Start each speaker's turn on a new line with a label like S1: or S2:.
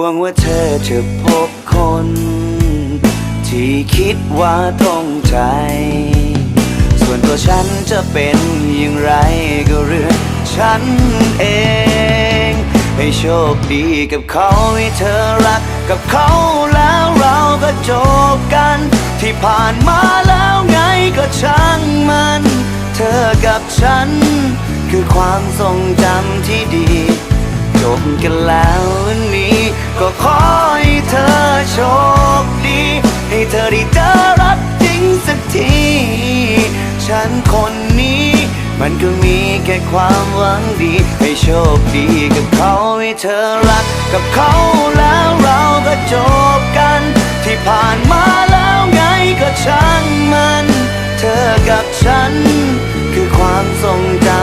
S1: หวังว่าเธอจะพบคน ที่คิดว่าตรงใจ ส่วนตัวฉันจะเป็นอย่างไรก็เรื่องฉันเอง ให้โชคดีกับเขาให้เธอรักกับเขาแล้วเราก็จบกัน ที่ผ่านมาแล้วไงก็ช่างมัน เธอกับฉัน คือความทรงจำที่ดี จบกันแล้ววันนี้ นคนนี้ มันก็มีแค่ความหวังดี ให้โชคดีกับเขาให้เธอรัก กับเขาแล้วเราก็จบกัน ที่ผ่านมาแล้วไงก็ช่างมัน เธอกับฉัน คือความทรงจำ